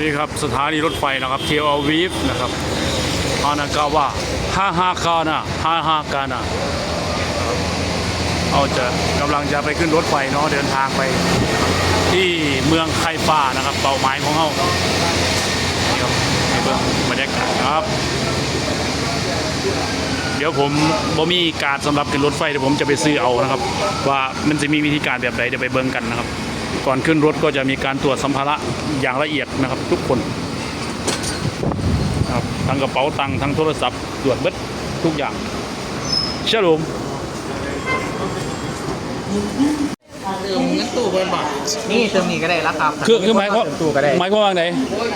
นี่ครับสถานีรถไฟนะครับเทลอาวีฟนะครับฮานากาวะฮาฮากานะฮาฮากานะเอาจะกำลังจะไปขึ้นรถไฟเนาะเดินทางไป ที่เมืองไคฟานะครับเป้าหมายของเขานี่ครับนี่เบื้องบรรยากาศครับ เดี๋ยวผมบ่มีการดสำหรับขึ้นรถไฟเดี๋ยวผมจะไปซื้อเอานะครับ ว่ามันจะมีวิธีการแบบใดเดี๋ยวไปเบิ่งกันนะครับ ก่อนขึ้นรถก็จะมีการตรวจสัมภาระอย่างละเอียดนะครับ ทุกคนครับทั้งกระเป๋าตังค์ทั้งโทรศัพท์ตรวจเบิดทุกอย่างเชื่อผม เติเงินตู้เพิ่นบ่นี่เติมนี่ก็ได้ราคาคือคือหมายความตู้ก็ได้หมายความว่าไง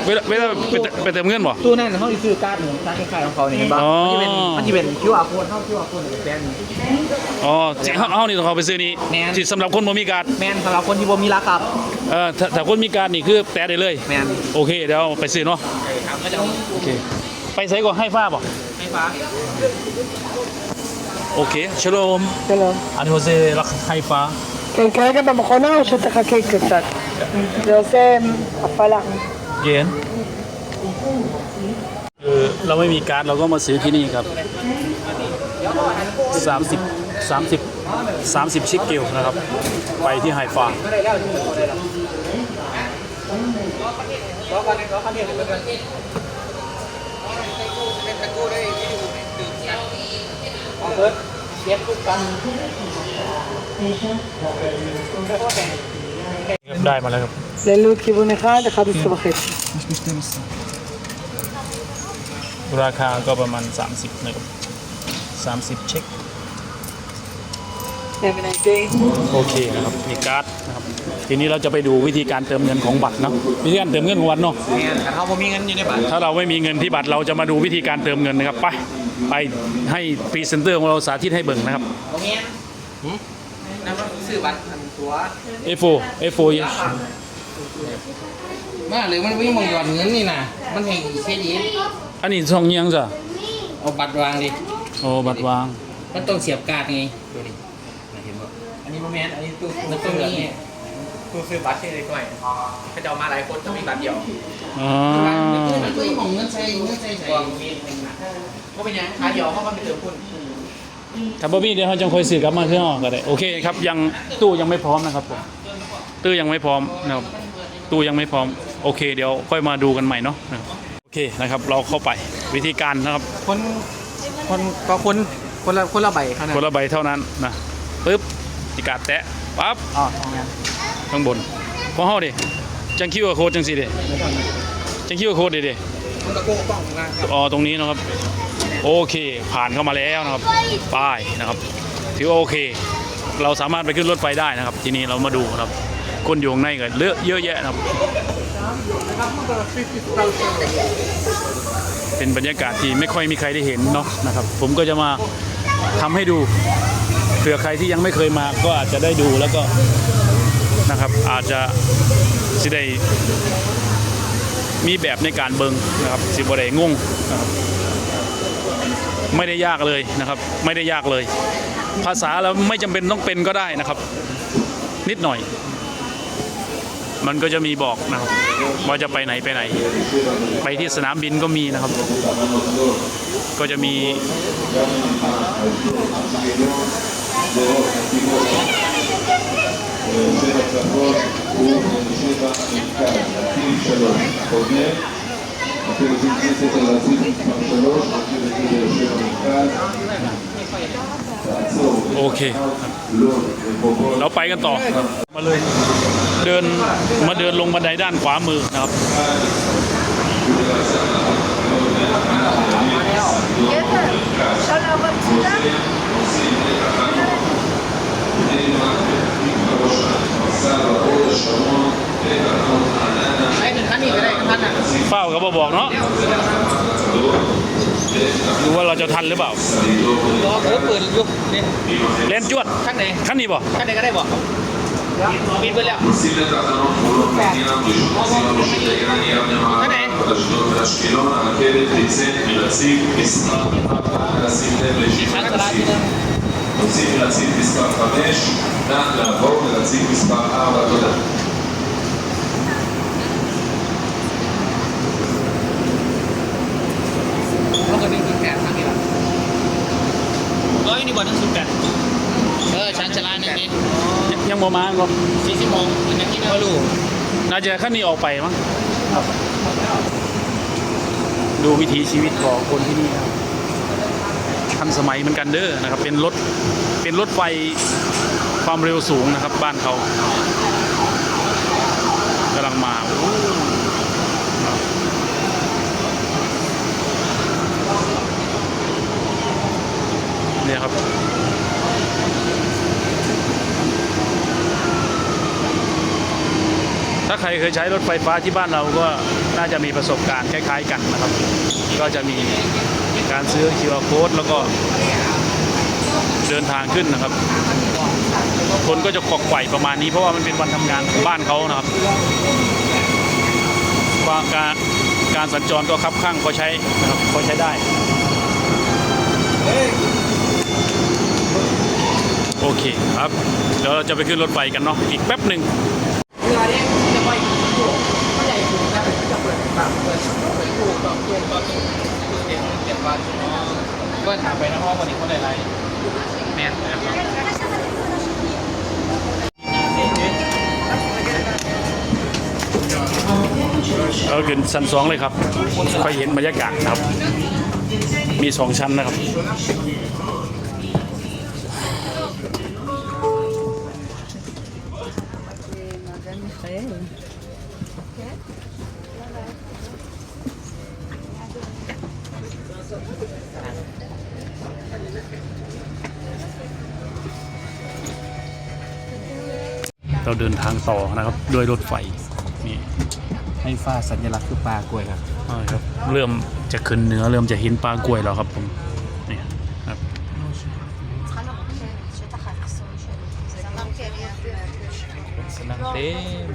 เวลาเวลาไปไปเติมเงินบ่ตู้นั่นเขาซื้อการ์ดหนึ่งการขายของเขาเนี่ยบ้างมันจะเป็นมันจะเป็นชิว QR code เข้า QR code แบรนด์อ๋อเขาเอานี่ต้องเขาไปซื้อนี่ที่สำหรับคนบ่มีการแมนสำหรับคนที่บ่มีราคาเออถ้าคนมีการนี่คือแปะได้เลยแมนโอเคเดี๋ยวไปซื้อเนาะโอเคไปใส่ก่อนให้ฟ้าบ่ให้ฟ้าโอเคเชโลมชโลมอันนี้ว่าเซรักให้ฟ้า כן, כרגע במכונה או שתחכה קצת? זה עושה הפעלה. เย็นคือเราไม่มีการดเราก็มาซื้อที่นี่ครับ 30 30 30 ชิคเกลนะครับ ไปที่ไฮฟา ได้มาแล้วครับเล่นลูกคิวในค่าแต่ค่าตัวเข็ดราคาก็ประมาณ 30นะครับ30 เช็คโอเคนะครับมีการ์ดนะครับทีนี้เราจะไปดูวิธีการเติมเงินของบัตรนะวิธีการเติมเงินของบัตรเนาะถ้าเราไม่มีเงินอยู่ในบัตรถ้าเราไม่มีเงินที่บัตรเราจะมาดูวิธีการเติมเงินนะครับไปไปให้พรีเซนเตอร์ของเราสาธิตให้เบิ่งนะครับ นั่นว่าซื้อบัตรอันตัว F4 F4 มาหรือมันวิ่งมองหยอดเงินนี่น่ะมันแห่งเครดิตอันนี้ช่องยังจ้ะเอาบัตรวางดิโอ้บัตรวาง มันต้องเสียบการ์ดไงดูดิน่ะเห็นบ่อันนี้บ่แม่นอันนี้ตู้มันต้องมีตู้ซื้อบัตรที่เล็กหน่อยเขาจะเอามาหลายคนจะมีบัตรเดียวอ๋อมันตู้ของเงินใช้เงินใช้ใช้ก็มีหนึ่งนะก็เป็นยังขาเดียวเขาก็ไปเติมคุณ ถ้าบ่มีเดี๋ยวเราจะค่อยซื้อกลับมาเครื่องออกก็ได้โอเคครับยังตู้ยังไม่พร้อมนะครับผมตู้ยังไม่พร้อมนะครับตู้ยังไม่พร้อมโอเค เดี๋ยวค่อยมาดูกันใหม่เนาะนะครับโอเคนะครับ เราเข้าไปวิธีการนะครับคนคนก็คนคนละคนละใบเท่านั้นคนละใบเท่านั้นนะปึ๊บติกาแตะปั๊บอ๋อของนั้นข้างบนของเฮาดิจังคิวโค้ดจังสิเด้จังคิวโค้ดดิเด้ โก้กล้องงานครับอ๋อตรงนี้นะครับ โอเคผ่านเข้ามาแล้วนะครับ ป้ายนะครับ ถือว่าโอเค เราสามารถไปขึ้นรถไฟได้นะครับ ทีนี้เรามาดูนะครับ คนอยู่ข้างในก็เลอะเยอะแยะนะครับ เป็นบรรยากาศที่ไม่ค่อยมีใครได้เห็นเนาะนะครับ ผมก็จะมาทำให้ดูเผื่อใครที่ยังไม่เคยมาก็อาจจะได้ดูแล้วก็นะครับ อาจจะสิได้ มีแบบในการเบิงนะครับสิบได้งงนะครับไม่ได้ยากเลยนะครับ ไม่ได้ยากเลย ภาษาเราไม่จำเป็นต้องเป็นก็ได้นะครับ นิดหน่อย มันก็จะมีบอกนะครับว่าจะไปไหนไปไหน ไปที่สนามบินก็มีนะครับ ก็จะมี โอเคครับเราไปกันต่อครับมาเลย เดิน มาเดินลงบันไดด้านขวามือนะครับไอ้หนึ่งคันนี้ก็ได้คันน่ะ เฝ้าก็บบอกเนาะดูว่าเราจะทันหรือเปล่าร อเออเปิดอยู่นี่ เล่นจวด คันไหน ขั้นนี้บ่ คันไหนก็ได้บอกปิดไปแล้ว Sille trattano furono camminando i giorni uscita ai grani abbiamo Ashdod per Ashkelon, הרכבת תצא מנציג מספר 4 לשים לב คันตลาดที่นึง נוציא מנציג מספר 5, נא לעבור לנציג מספר 4, תודה. อลทั้งสุดแบบเออชันชลาหนึ่งนี่ยังยังบ่มาครับสี่สิบโมงอันนั้นที่ไม่รู้น่าจะขั้นนี้ออกไปมั้งครับดูวิถีชีวิตของคนที่นี่ครับทันสมัยเหมือนกันเด้อนะครับ เป็นรถเป็นรถไฟความเร็วสูงนะครับบ้านเขากำลังมาโอ้โห เนี่ยครับถ้าใครเคยใช้รถไฟฟ้าที่บ้านเราก็น่าจะมีประสบการณ์คล้าย ๆ กันนะครับ ก็จะมีการซื้อ QR code แล้วก็เดินทางขึ้นนะครับ คนก็จะขอกไข่ประมาณนี้เพราะว่ามันเป็นวันทำงานของบ้านเขานะครับว่าการการสัญจรก็คับข้างพอใช้นะครับพอใช้ได้ โอ เคครับเดี๋ยวเราจะไปขึ้นรถไฟกันเนาะอีกแป๊บหนึ่งเวลาเนี้จะไปอยู่ไม่ใหญ่ถูกนะจะเปิดปากเปิดเปิดคู่ต่อคู่ต่อคู่คือเด็กเจ็ดวันก็ถามไปนะพ่อวันนี้เขาได้ไรแม่นะครับเราขึ้นชั้นสองเลยครับค่อยเห็นบรรยากาศครับ มีสองชั้นนะครับ เราเดินทางต่อนะครับด้วยรถไฟนี่ให้ฟ้าสัญลักษณ์คือปลากล้วยครับอ่าครับเริ่มจะขึ้นเหนือเริ่มจะเห็นปลากล้วยแล้วครับผมนี่ครับ สนังเต็ม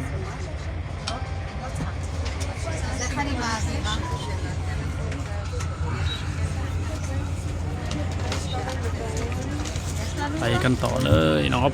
ไปกันต่อเลยนะครับ